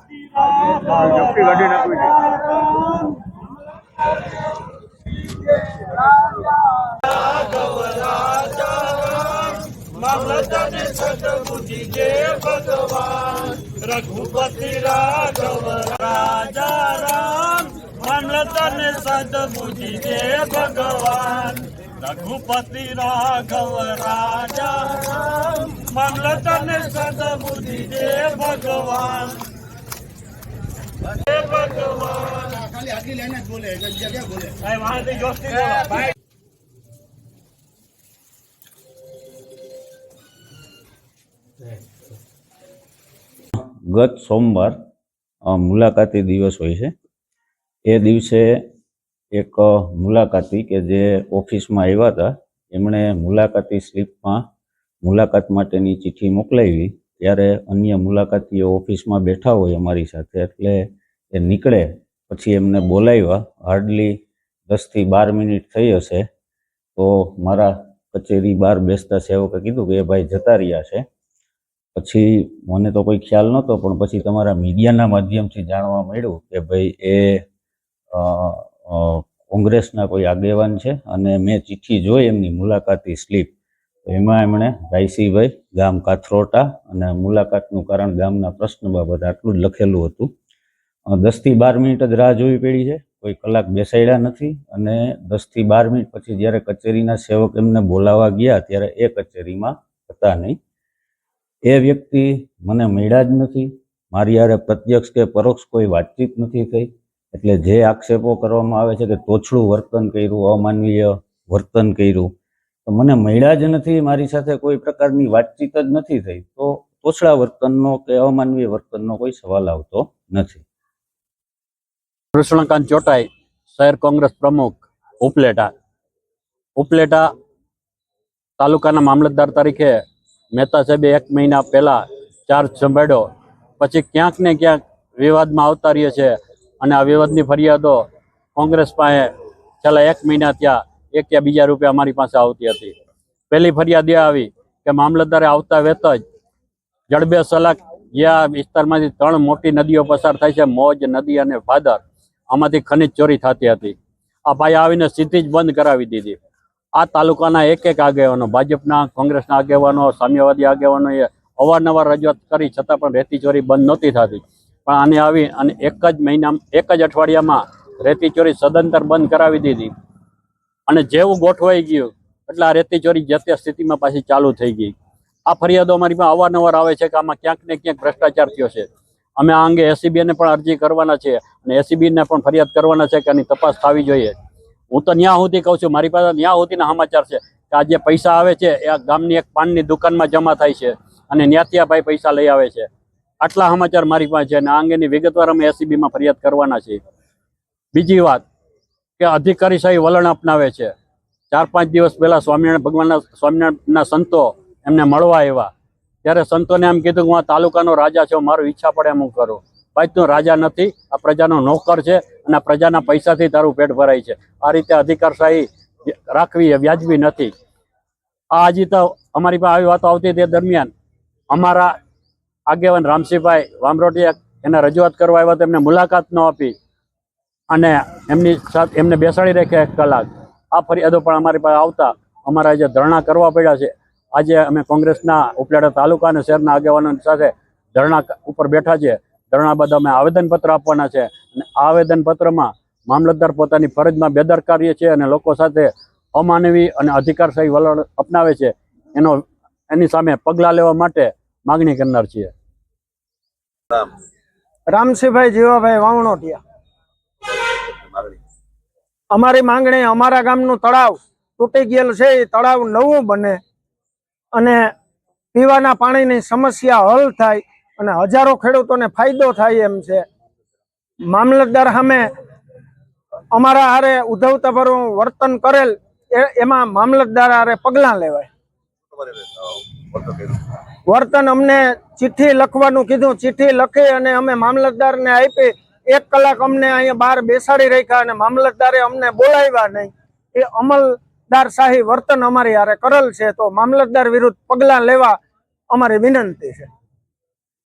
જપ્તી ગાડી નાખવી છે રઘુપતિ રાઘવ રાજા રામ મામલતન સદબુદ્ધિ દે ભગવાન રઘુપતિ રાઘવ રાજા રામ મામલતન સદબુદ્ધિ દે ભગવાન હે ભગવાન ખાલી આટલી લાઈન જ બોલે બીજા ક્યાં બોલે ભાઈ જોશથી ભાઈ ગત સોમવાર મુલાકાતી દિવસ હોય છે. એ દિવસે એક મુલાકાતી કે જે ઓફિસમાં આવ્યા હતા એમણે મુલાકાતી સ્લીપમાં મુલાકાત માટેની ચિઠ્ઠી મોકલાવી ત્યારે અન્ય મુલાકાતીઓ ઓફિસમાં બેઠા હોય અમારી સાથે, એટલે એ નીકળે. પછી એમને બોલાવ્યા હાર્ડલી દસથી બાર મિનિટ થઈ હશે. તો મારા કચેરી બહાર બેસતા સેવકે કીધું કે, એ ભાઈ જતા રહ્યા છે. પછી મને તો કોઈ ખ્યાલ નહોતો, પણ પછી તમારા મીડિયાના માધ્યમથી જાણવા મળ્યું કે ભાઈ એ કોંગ્રેસના કોઈ આગેવાન છે અને મેં ચિઠ્ઠી જોઈ એમની મુલાકાતી સ્લીપ. તો એમાં એમણે, રાયસીભાઈ, ગામ કાથરોટા અને મુલાકાતનું કારણ ગામના પ્રશ્ન બાબત આટલું જ લખેલું હતું. દસથી બાર મિનિટ જ રાહ જોવી પડી છે. કોઈ કલાક બેસાડ્યા નથી અને દસથી બાર મિનિટ પછી જ્યારે કચેરીના સેવક એમને બોલાવવા ગયા ત્યારે એ કચેરીમાં હતા નહીં. એ વ્યક્તિ મને મળ્યા જ નથી. મારી યારે પ્રત્યક્ષ કે પરોક્ષ કોઈ વાતચીત નથી થઈ. એટલે જે આક્ષેપો કરવામાં આવે છે કે તોછડું વર્તન કર્યું, અમાનવીય વર્તન કર્યું, તો મને મળ્યા જ નથી, મારી સાથે કોઈ પ્રકારની વાતચીત જ નથી થઈ. તો તોછડા વર્તનનો કે અમાનવીય વર્તનનો કોઈ સવાલ આવતો નથી. કૃષ્ણકાંત ચોટાઈ, શહેર કોંગ્રેસ પ્રમુખ, ઉપલેટા. ઉપલેટા તાલુકાના મામલતદાર તરીકે મહેતા સાહેબે એક મહિના પહેલા ચાર્જ સંભાળ્યો. પછી ક્યાંક ને ક્યાંક વિવાદમાં આવતા રહીએ છે. અને આ વિવાદની ફરિયાદો કોંગ્રેસ પાસે છેલ્લા એક મહિના ત્યાં એક યા બીજા રૂપિયા અમારી પાસે આવતી હતી. પહેલી ફરિયાદ એ આવી કે મામલતદારે આવતા વેત જ જડબે સલાક જે આ વિસ્તારમાંથી ત્રણ મોટી નદીઓ પસાર થાય છે, મોજ નદી અને ફાદર આમાંથી ખનિજ ચોરી થતી હતી. આ ભાઈ આવીને સીધી જ બંધ કરાવી દીધી. આ તાલુકાના એક એક આગેવાનો, ભાજપના, કોંગ્રેસના આગેવાનો, સામ્યવાદી આગેવાનોએ અવારનવાર રજૂઆત કરી, છતાં પણ રેતી ચોરી બંધ નહોતી થતી. પણ આને આવી અને એક જ મહિના એક જ અઠવાડિયામાં રેતી ચોરી સદંતર બંધ કરાવી દીધી. અને જેવું ગોઠવાઈ ગયું, એટલે આ રેતી ચોરી જે તે સ્થિતિમાં પાછી ચાલુ થઈ ગઈ. આ ફરિયાદો અમારી પાસે અવારનવાર આવે છે કે આમાં ક્યાંક ને ક્યાંક ભ્રષ્ટાચાર થયો છે. અમે આ અંગે એસીબીને પણ અરજી કરવાના છે અને એસીબીને પણ ફરિયાદ કરવાના છે કે આની તપાસ થવી જોઈએ. હું તો ન્યા સુધી કહું છું, મારી પાસે ન્યા સુધીના સમાચાર છે કે આ જે પૈસા આવે છે, એ ગામની એક પાનની દુકાનમાં જમા થાય છે અને ન્યાતિયાભાઈ ભાઈ પૈસા લઈ આવે છે. આટલા સમાચાર મારી પાસે અને આ અંગેની વિગતવાર અમે એસીબીમાં ફરિયાદ કરવાના છીએ. બીજી વાત કે અધિકારીશાહી વલણ અપનાવે છે. ચાર પાંચ દિવસ પહેલા સ્વામિનારાયણ ભગવાનના સ્વામિનારાયણના સંતો એમને મળવા આવ્યા. ત્યારે સંતોને એમ કીધું કે હું આ તાલુકાનો રાજા છું, મારું ઈચ્છા પડે એમ હું કરું. ભાઈ તું રાજા નથી, આ પ્રજાનો નોકર છે અને આ પ્રજાના પૈસાથી તારું પેટ ભરાય છે. આ રીતે અધિકારશાહી રાખવી એ વ્યાજબી નથી. આ હજી તો અમારી પાસે આવી વાતો આવતી તે દરમિયાન. અમારા આગેવાન રામસિંહભાઈ વામરોટિયા એને રજૂઆત કરવા આવ્યા તો એમને મુલાકાત ન આપી. અને એમની સાથે એમને બેસાડી રાખ્યા એક કલાક. આ ફરિયાદો પણ અમારી પાસે આવતા અમારા જે ધરણા કરવા પડ્યા છે, આજે અમે કોંગ્રેસના ઉપલેટા તાલુકા અને શહેરના આગેવાનો સાથે ધરણા ઉપર બેઠા છે. ધરણા બાદ અમે આવેદનપત્ર આપવાના છે. અને આવેદનપત્રમાં મામલતદાર પોતાની ફરજમાં બેદરકારી છે અને લોકો સાથે અમાનવી અને અધિકારશાહી વલણ અપનાવે છે. એનો, એની સામે પગલાં લેવા માટે માગણી કરનાર છીએ. રામસિંહભાઈ જીવાભાઈ વાવણોટિયા. અમારી માંગણી અમારા ગામનું તળાવ તૂટી ગયેલું છે એ તળાવ નવું બને અને પીવાના પાણીની સમસ્યા હલ થાય અને હજારો ખેડૂતોને ફાયદો થાય એમ છે. મામલતદાર સામે અમારા હારે ઉધવતાભરું વર્તન કરેલ એ- એમાં મામલતદાર હારે પગલાં લેવાય. વર્તન અમને ચિઠ્ઠી લખવાનું કીધું. ચિઠ્ઠી લખી અને અમે મામલતદારને આપી. એક કલાક અમને અહીંયા બહાર બેસાડી રાખ્યા અને મામલતદારે અમને બોલાવ્યા નહીં. એ અમલદાર શાહી વર્તન અમારી હારે કરેલ છે. તો મામલતદાર વિરુદ્ધ પગલાં લેવા અમારી વિનંતી છે.